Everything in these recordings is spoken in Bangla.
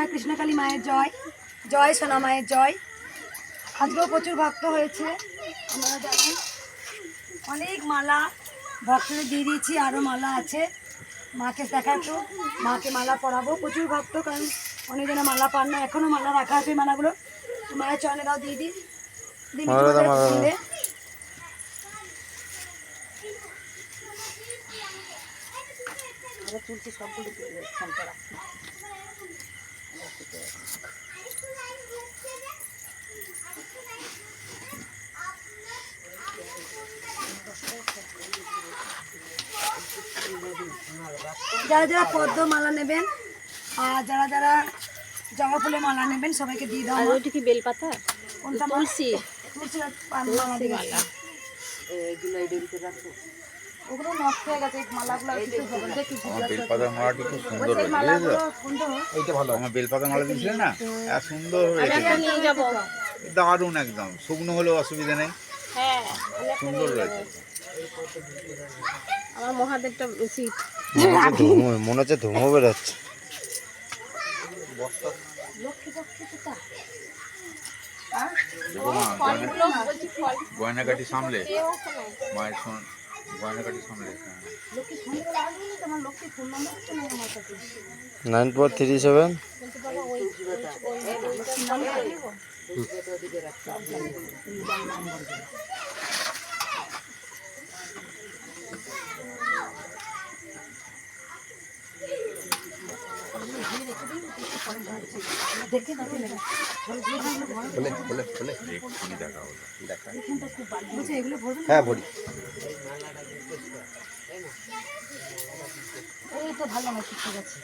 জয় কৃষ্ণকালী মায়ের জয় জয় সোনা মায়ের জয়। আজকেও প্রচুর ভক্ত হয়েছে। আপনারা জানেন অনেক মালা ভক্তদের দিয়ে দিয়েছি আরও মালা আছে। মাকে দেখাতো মাকে মালা পরাবো। প্রচুর ভক্ত কারণ অনেকজনে মালা পান না। এখনও মালা রাখা আছে মালাগুলো। মায়ের চরণে দাও দিয়ে দিই। মালা। দাও, মালা দাও। যারা যারা পদ্ম মালা নেবেন আর যারা যারা জবা ফুলের মালা নেবেন সবাইকে দিয়ে দাও আর ওইটা কি বেলপাতা কোনটা? তুলসী তুলসী মালা দিবে। ওগুলো নষ্ট হয়ে গেছে মালাগুলো কিছু হবে না। দেখি আমার বেলপাতার মালাটি খুব সুন্দর ওই হয়েছে মালাগুলো এইটা ভালো। আমার বেলপাতা মালা দিয়েছিলে না? এত সুন্দর দারুণ একদম। শুকনো হলেও অসুবিধা নেই। হ্যাঁ সুন্দর রয়েছে আমার মহাদেবটা বেশি মনে হচ্ছে ধুমো বেরোচ্ছে। গয়নাকাটি সামলে। মায়ের হ্যাঁ। নাইন ফোর থ্রি সেভেন হ্যাঁ বলি এই তো ভালো না ঠিক আছে।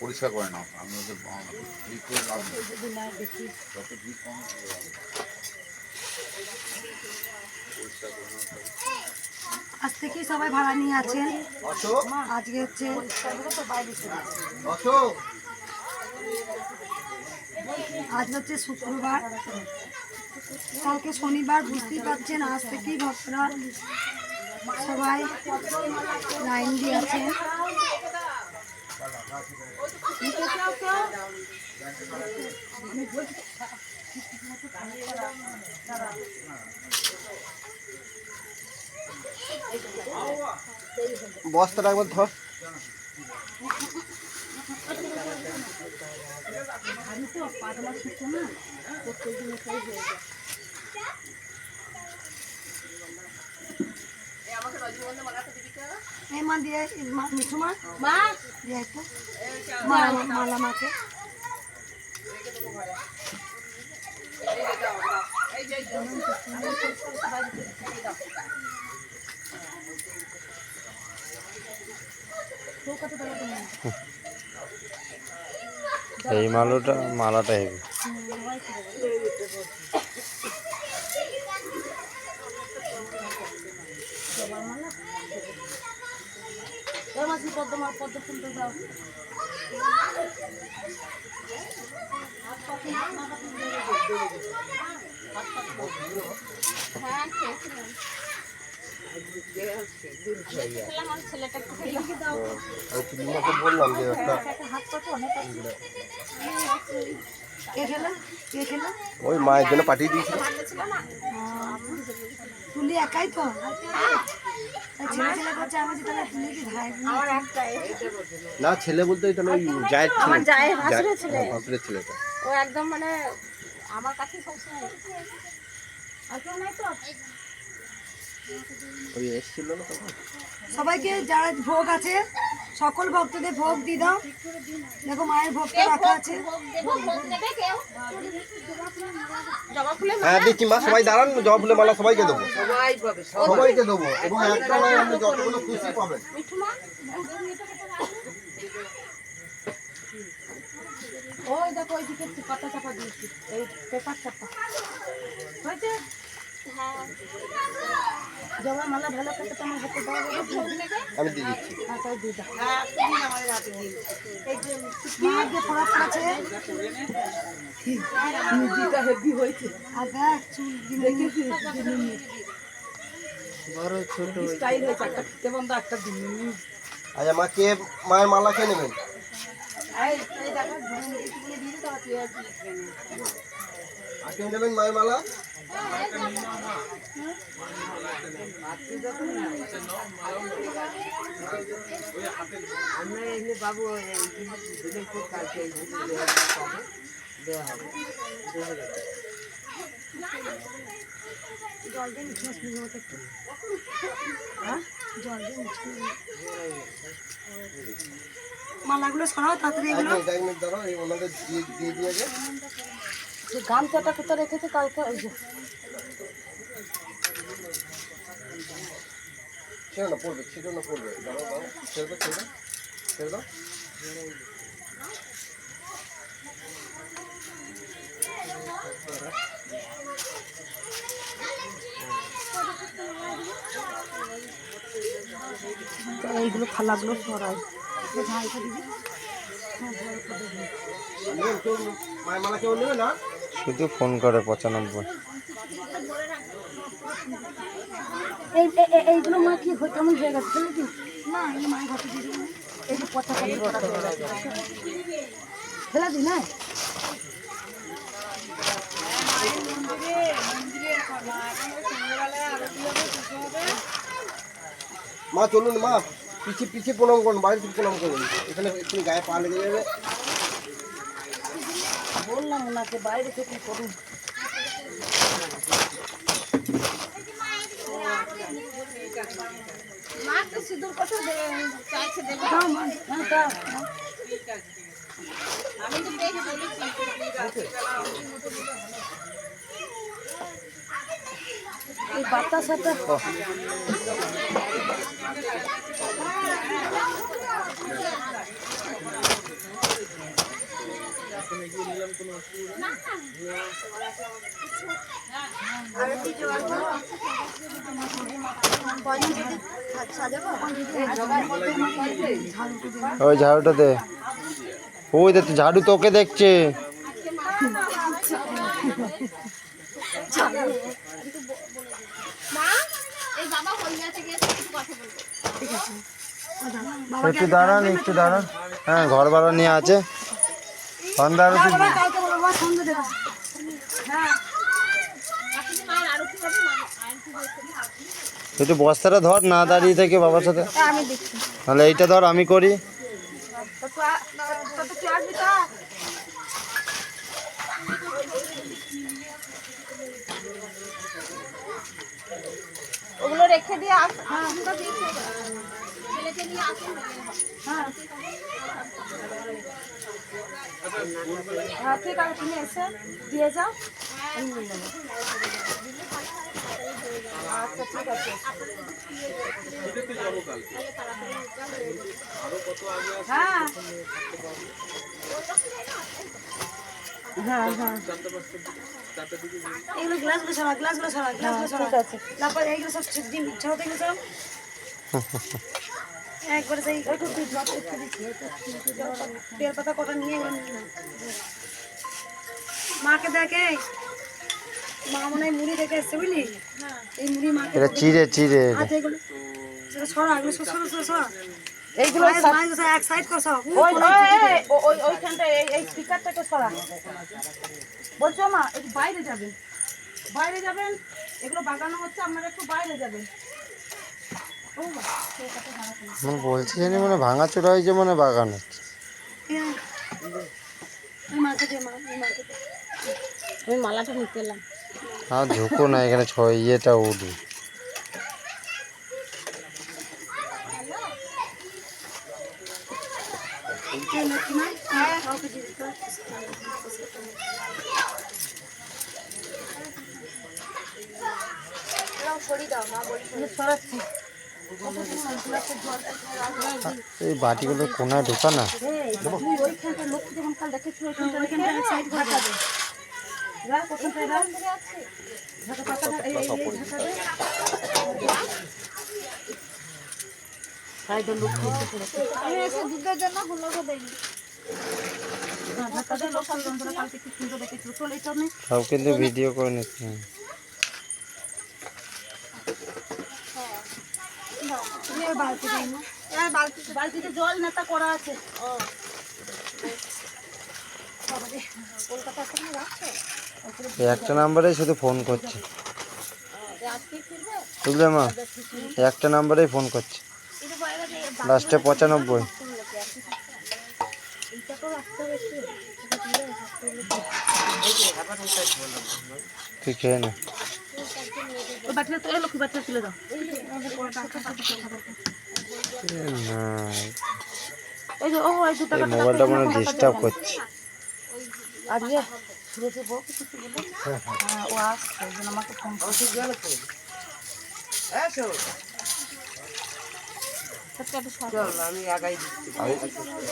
পরিষ্কার করে নাও আমি ওদের ঠিক করে। লাভ নেই। যদি না দেখি। যত ঠিক কম তত ভালো। আজ থেকেই সবাই ভাড়া নিয়ে আছেন। আজকে হচ্ছে আজ হচ্ছে শুক্রবার। কালকে শনিবার বুঝতেই পারছেন আজ থেকেই ভক্তরা সবাই লাইন দিয়ে আছেন। বস্তাটা একবার ধর। এই মা দিয়ে মা- মিঠু মা। মা। দিয়ে একটু মালা মালা মাকে। এই মালাটা মালাটা হেভি ওর মাঝে পদ্ম মা পদ্ম ফুলটা দাও। হ্যাঁ খেয়েছিলাম খেলাম আর ছেলেটা একটু খেলাম বললাম যে একটা ওই মায়ের জন্য পাঠিয়ে দিয়েছিল তুলি একাই তো। না ছেলে বলতে তাহলে ওই জায়ের ছেলে। আমার ছেলে। হ্যাঁ, ভাসুরের ছেলেটা ও একদম মানে আমার কাছে সবসময়। আর কেউ নাই তো ওই এসেছিল না তখন সবাইকে যারা ভোগ আছে সকল ভক্তদের ভোগ দিয়ে দাও। দেখো মায়ের ভোগটা রাখা আছে। দেবো ভোগ ফুলে হ্যাঁ দিচ্ছি মা সবাই দাঁড়ান জবা মালা সবাইকে দেবো। সবাইকে দেবো এবং একটা নয়, আপনি যতগুলো খুশি পাবেন। ওই দেখো ওইদিকে পাতা চাপা দিয়েছি। এই পেপার চাপা হয়েছে? হ্যাঁ জবা মালা ভালো করে তোমার হাতে। আমি দিয়ে দিচ্ছি। আর দিয়ে দাও। এই যে মায়ের যে ফোড়া আছে। আর দেখ চুল দেখে স্টাইল হয়েছে একটা ফিতে বন্ধ একটা দিন আচ্ছা মা কে মায়ের মালা খেয়ে নেবেন? কে নেবেন মালা আমরা এমনি বাবু দিনের পর কালকে দেওয়া হবে মালাগুলো সরাও তাড়াতাড়ি এক এগুলো মিনিট দাঁড়াও এই ওনাদের দিয়ে দিয়ে গামছাটা কোথায় রেখেছে কালকে ওই যে। ছেড়ে না পড়বে ছেড়ে না পড়বে। দাঁড়াও দাঁড়াও ছেড়ে দাও ছেড়ে দাও ছেড়ে দাও। এইগুলো থালাগুলো সরাই। না শুধু ফোন করে পঁচানব্বই। এই এই- এই- এইগুলো মা কি হয়ে- কেমন হয়ে গেছে দিন না এই মায়ের দিয়ে এই যে ফেলে হ্যাঁ মা চলুন মা। পিছিয়ে পিছিয়ে প্রণাম করুন বাইরে থেকে প্রণাম করুন। এখানে একটু গায়ে পা লেগে যাবে। বললাম ওনাকে বাইরে থেকে করুন। হ্যাঁ আমি তো দেখে বলেছি এই বাতাসাটা ওই ঝাড়ুটা দে। ওই দে ঝাড়ু তোকে দেখছে। একটু দাঁড়ান একটু দাঁড়ান। হ্যাঁ ঘর ভাড়া নিয়ে আছে। সন্ধ্যা হ্যাঁ একটু বস্তাটা ধর, না দাঁড়িয়ে থেকে বাবার সাথে। তাহলে এইটা ধর, আমি করি। ওগুলো রেখে দিয়ে আস। হ্যাঁ। ঠিক আছে তুমি এসে দিয়ে যাও। আমি নিয়ে নেব আচ্ছা ঠিক আছে। হ্যাঁ। হ্যাঁ হ্যাঁ। এগুলো গ্লাসগুলো সরা গ্লাসগুলো সরা গ্লাসগুলো সরা ঠিক তারপর এইগুলো সব ডিম ছড়াতে এগুলো সব একবারে সেই একটু ড্রপ করতে দিচ্ছি। তেল পাতা কটা নিয়ে নাও। মাকে দেখে মা মনে হয় মুড়ি দেখে এসছে বুঝলি? এই মুড়ি মাকে এটা চিড়ে চিড়ে। এগুলো সরা এগুলো সরা সরা সরা এইগুলো এক সাইড কর সব ওই ওই এই, ওইখানটা এই এই স্পিকারটাকে সরা। বলছো মা একটু বাইরে যাবেন। বাইরে যাবেন এগুলো বাগানো হচ্ছে আপনারা একটু বাইরে যাবেন। বলছি জানি মানে ভাঙাচোরা হয়েছে মানে বাগান। হচ্ছে আমি মালাটা নিতে এলাম। আর ঝুঁকো না এখানে ছয় ইয়েটা উঠবে। এই হ্যাঁ এই বাটিগুলো কোনায় ঢোকা না? যখন কাল দেখেছি ওইখানটা ওইখানটা বালতিতে বালতিতে। জল নেতা করা আছে। এই একটা নাম্বারেই শুধু ফোন করছে। বুঝলে মা? একটা নাম্বারেই ফোন করছে। লাস্টে পঁচানব্বই। তুই খেয়ে নে। তুলে দাও। হ্যাঁ ও আমাকে করছে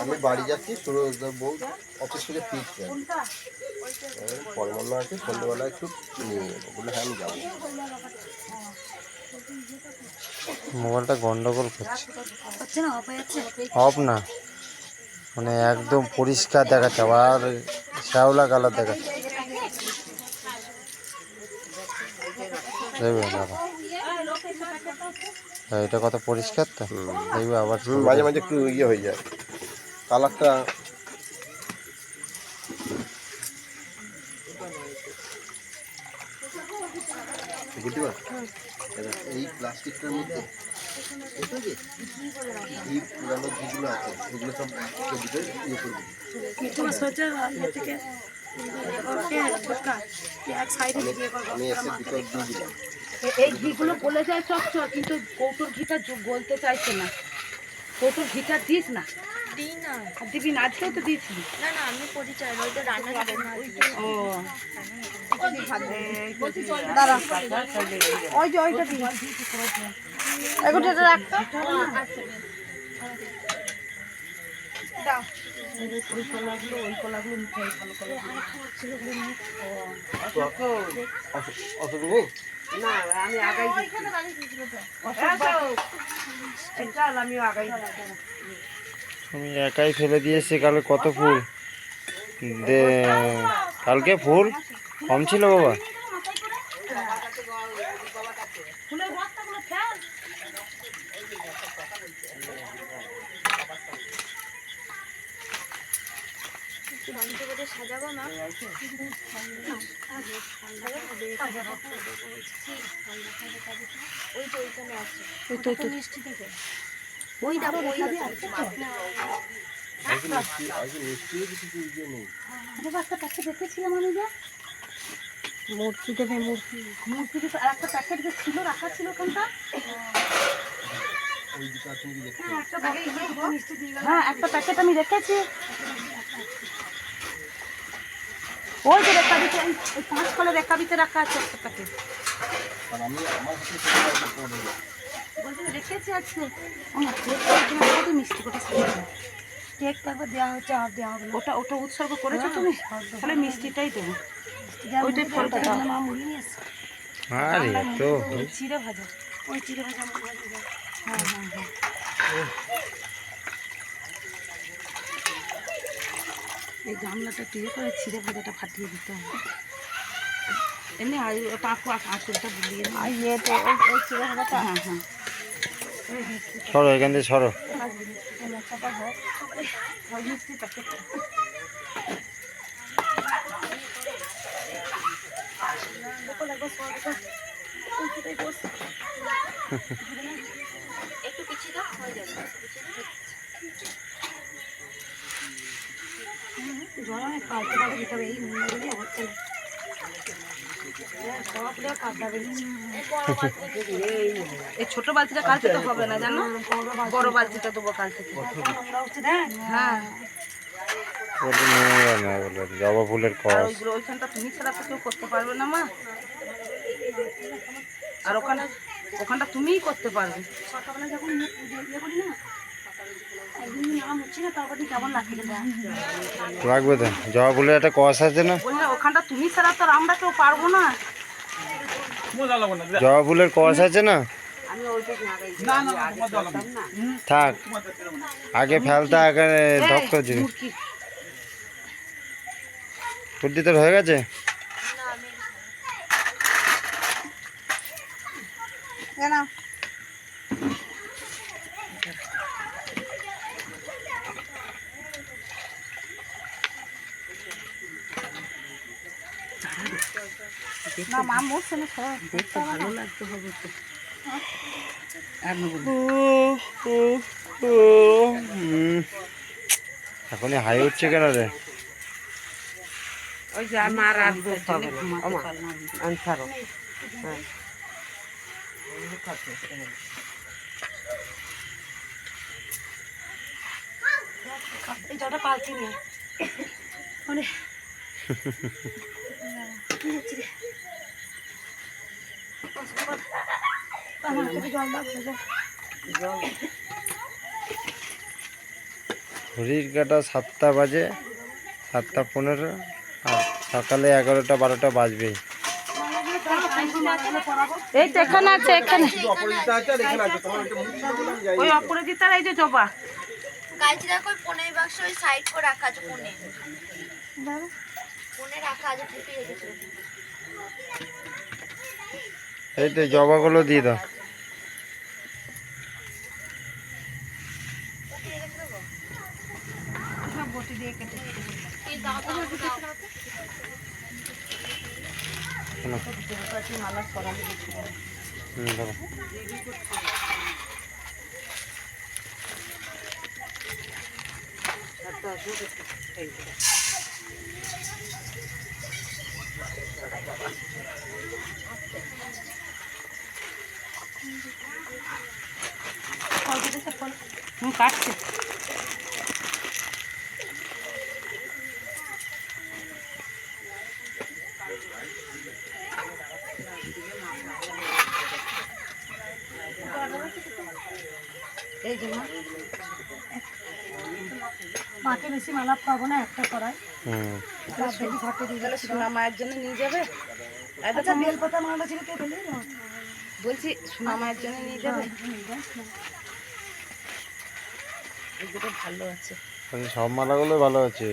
আমি বাড়ি যাচ্ছি সুরজদার বউ অফিস থেকে ফিরছে। ফলমন্না আছে সন্ধ্যেবেলা একটু নিয়ে যাব বলে হ্যাঁ আমি যাব। মোবাইলটা গন্ডগোল করছে। হচ্ছে না অফ না। মানে একদম পরিষ্কার দেখাচ্ছে আবার শ্যাওলা কালার দেখাচ্ছে। দাদা হ্যাঁ, এটা কত পরিষ্কার তো? দেখবে আবার মাঝে মাঝে একটু ইয়ে হয়ে যায়। কালারটা বুঝতে এই প্লাস্টিকটার মধ্যে? এই পুরানো যেগুলো আছে এগুলো সব ভিতরে ইয়ে করবি। ইয়ে আমি এসে দিয়ে দিলাম। এই ঘিগুলো গলে যায় চকচক কিন্তু কৌটোর ঘিটা গলতে চাইছে না। কৌটোর ঘিটা দিস না। দিই না। আর দিবি না আজকেও তো দিয়েছিলি না না আমি পরিচয় ওইটা রান্না করে। ও দাঁড়া। ওই যে ওইটা দিই এখন এটা রাখতো ওই কলাগুলো ওই কলাগুলো নিতে ভালো করে অসুখ নেই আমি একাই ফেলে দিয়েছি কালকে কত ফুল? দে কালকে ফুল? কম ছিল বাবা। সাজাবো না ওই তো ওইখানে আছে ওই তো ওই দেখো দেখেছিলাম আমি যে। মূর্তি দেবে মূর্তি। মূর্তি দিতে আর একটা প্যাকেট যে ছিল রাখা ছিল গেল হ্যাঁ একটা প্যাকেট আমি রেখেছি ওই যে রেখা দিতে পাঁচ কলে রেখা দিতে রাখা আছে একটা প্যাকেট আমি আমার বলছি রেখেছি আজকে আমার কেক কয়েকদিন মিষ্টি করে সাজিয়েছি। কেক একবার দেওয়া হচ্ছে আর দেওয়া হবে ওটা ওটা উৎসর্গ করেছ তুমি তাহলে মিষ্টিটাই দেবো ওইটাই ফলটা দাও মা মুড়ি নিয়ে এসছে আরে তো চিড়ে ভাজা ওই চিড়ে ভাজা মুড়ি ভাজা হ্যাঁ হ্যাঁ হ্যাঁ এই গামলাটা টিয়ে করে ছিঁড়ে ভাজাটা ফাটিয়ে দিতে হবে এমনি পাঁকু আঁচলটা বুলিয়ে ইয়ে তো ওই চিড়ে ভাজাটা হ্যাঁ হ্যাঁ সরো, এখান থেকে সরো। জল অনেক পাল্টে পাল্টে দিতে হবে, এই নুন দিয়ে হচ্ছে না হ্যাঁ, সব দিয়ে কাদা বেরিয়েছে এই ছোট বালতিটা কাল থেকে হবে না জানো? বড় বালতিটা দেবো কাল থেকে। হ্যাঁ। জবা ফুলের ওইখানটা তুমি ছাড়া তো কেউ করতে পারবে না, মা। আর ওখানে ওখানটা তুমিই করতে পারবে। সকালবেলা যখন লাগবে তো। জবা ফুলের একটা কস আছে না? ওখানটা তুমি ছাড়া তো আমরা কেউ পারব না। জবা ফুলের কস আছে না? থাক। আগে ফেলতে আগে ধক্ক দিবি। মুরগি। ফুটি তোর হয়ে গেছে? না মা মরছে না সরা দেখতে ভালো লাগতে হবে তো হুম। এখনই হাই উঠছে কেন রে? ওই যে আমার আর বলতে হবে এই জলটা পাল্টি নিয়ে মানে কি হচ্ছে রে? আমার একটু জল দাও ভেজা। ঘড়ির কাটা সাতটা বাজে সাতটা পনেরো আর সকালে এগারোটা বারোটা বাজবেই। এই তো এখানে আছে এখানে। ওই অপরাজিতার এই যে জবা। দেখো পনেরো বাক্স ওই সাইড করে রাখা আছে রাখা আছে ফুটে রেখেছে এই তো জবাগুলো দিয়ে দাও। হুম, ধরো। হুম কাটছে। এই যে মা। মাকে বেশি মালা পাবো না একটা করায় ঘটে দিয়ে দিচ্ছি। সোনা মায়ের জন্য নিয়ে যাবে? আচ্ছা বেলপাতা মালা ছিল কে ফেলে? বলছি সোনা মায়ের জন্য নিয়ে যাবে? এই দুটো ভালো আছে। সব মালাগুলো ভালো আছে।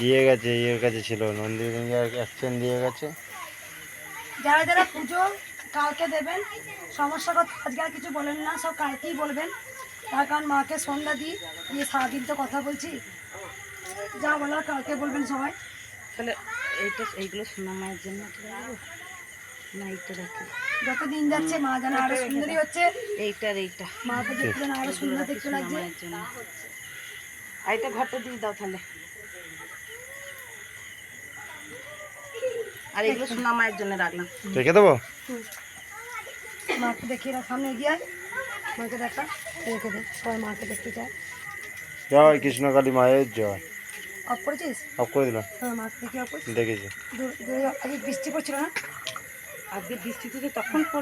দিয়ে গেছে ইয়ের কাছে ছিল নন্দী এক্সচেঞ্জ দিয়ে গেছে। যারা যারা পুজো কালকে দেবেন সমস্যা কথা আজকে আর কিছু বলেন না সব কালকেই বলবেন। তার কারণ মাকে সন্ধ্যা দিই দিয়ে সারাদিন তো কথা বলছি। যা বলার কালকে বলবেন সবাই। তাহলে এইটা এইগুলো সোনা মায়ের জন্য। না এইটা রাখি যত দিন যাচ্ছে মা যেন আরও সুন্দরী হচ্ছে। এইটার এইটা। মাকে দেখতে যেন আরও সুন্দর দেখতে লাগছে। আর এটা ঘরটা দিয়ে দাও তাহলে। আর এগুলো সোনা মায়ের জন্য রাখলাম। রেখে দেবো? মাকে দেখিয়ে রাখ সামনে এগিয়ে আয়। মাকে দেখা রেখে দে। সবাই মাকে দেখতে চায়। জয় কৃষ্ণকালী মায়ের জয়। অফ করেছিস? অফ করে দিলাম। হ্যাঁ মাকে দেখি অফ করেছিস দেখেছি। আগে বৃষ্টি পড়ছিল না? আজকে বৃষ্টিতে তো তখন পড়ল